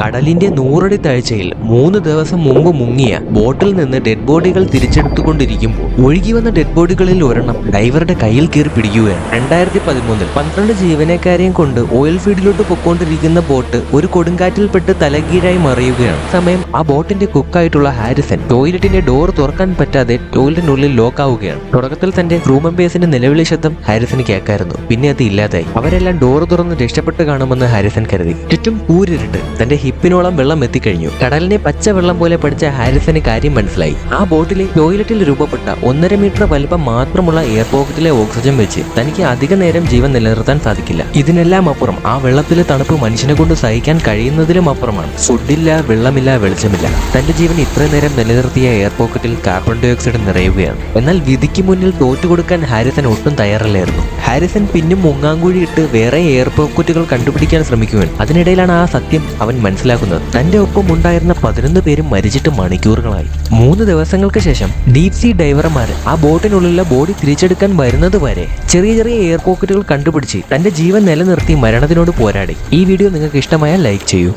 കടലിന്റെ നൂറടി താഴ്ചയിൽ മൂന്ന് ദിവസം മുമ്പ് മുങ്ങിയ ബോട്ടിൽ നിന്ന് ഡെഡ് ബോഡികൾ തിരിച്ചെടുത്തുകൊണ്ടിരിക്കുമ്പോൾ ഒഴുകി വന്ന ഡെഡ് ബോഡികളിൽ ഒരെണ്ണം ഡൈവറുടെ കയ്യിൽ കയറി പിടിക്കുകയാണ്. രണ്ടായിരത്തി പതിമൂന്നിൽ പന്ത്രണ്ട് ജീവനക്കാരെയും കൊണ്ട് ഓയിൽ ഫീൽഡിലോട്ട് പൊക്കോണ്ടിരിക്കുന്ന ബോട്ട് ഒരു കൊടുങ്കാറ്റിൽപ്പെട്ട് തലകീഴായി മറിയുകയാണ്. സമയം ആ ബോട്ടിന്റെ കുക്കായിട്ടുള്ള ഹാരിസൺ ടോയ്ലറ്റിന്റെ ഡോർ തുറക്കാൻ പറ്റാതെ ടോയ്ലറ്റിനുള്ളിൽ ലോക്ക് ആവുകയാണ് തുടക്കത്തിൽ തന്റെ ക്രൂ മെമ്പേഴ്സിന്റെ നിലവിളി ശബ്ദം ഹാരിസൺ കേൾക്കായിരുന്നു. പിന്നെ അത് ഇല്ലാതായി. അവരെല്ലാം ഡോർ തുറന്ന് രക്ഷപ്പെട്ട് കാണുമെന്ന് ഹാരിസൺ കരുതി. ചുറ്റും കൂരിരുട്ട് തന്റെ ഹിപ്പിനോളം വെള്ളം എത്തിക്കഴിഞ്ഞു. കടലിനെ പച്ചവെള്ളം പോലെ പഠിച്ച ഹാരിസന് കാര്യം മനസ്സിലായി. ആ ബോട്ടിലെ ടോയ്ലറ്റിൽ രൂപപ്പെട്ട ഒന്നര മീറ്റർ വലുപ്പം മാത്രമുള്ള എയർ പോക്കറ്റിലെ ഓക്സിജൻ വെച്ച് തനിക്ക് അധിക നേരം ജീവൻ നിലനിർത്താൻ സാധിക്കില്ല. ഇതിനെല്ലാം അപ്പുറം ആ വെള്ളത്തിലെ തണുപ്പ് മനുഷ്യനെ കൊണ്ട് സഹിക്കാൻ കഴിയുന്നതിലും അപ്പുറമാണ്. ഫുഡില്ല വെള്ളമില്ല വെളിച്ചമില്ല. തന്റെ ജീവൻ ഇത്ര നേരം നിലനിർത്തിയ എയർ പോക്കറ്റിൽ കാർബൺ ഡൈ ഓക്സൈഡ് നിറയുകയാണ്. എന്നാൽ വിധിക്ക് മുന്നിൽ തോറ്റുകൊടുക്കാൻ ഹാരിസൻ ഒട്ടും തയ്യാറല്ലായിരുന്നു. ഹാരിസൺ പിന്നും മുങ്ങാങ്കുഴി ഇട്ട് വേറെ എയർ പോക്കറ്റുകൾ കണ്ടുപിടിക്കാൻ ശ്രമിക്കുകയാണ് അതിനിടയിലാണ് ആ സത്യം അവൻ മനസ്സിലാക്കുന്നത് തന്റെ ഒപ്പം ഉണ്ടായിരുന്ന പതിനൊന്ന് പേരും മരിച്ചിട്ട് മണിക്കൂറുകളായി. മൂന്ന് ദിവസങ്ങൾക്ക് ശേഷം ഡീപ് സീ ഡൈവർമാർ ആ ബോട്ടിനുള്ളിലെ ബോഡി തിരിച്ചെടുക്കാൻ വരുന്നത് വരെ ചെറിയ ചെറിയ എയർ പോക്കറ്റുകൾ കണ്ടുപിടിച്ച് തന്റെ ജീവൻ നിലനിർത്തി മരണത്തിനോട് പോരാടി. ഈ വീഡിയോ നിങ്ങൾക്ക് ഇഷ്ടമായാൽ ലൈക്ക് ചെയ്യൂ.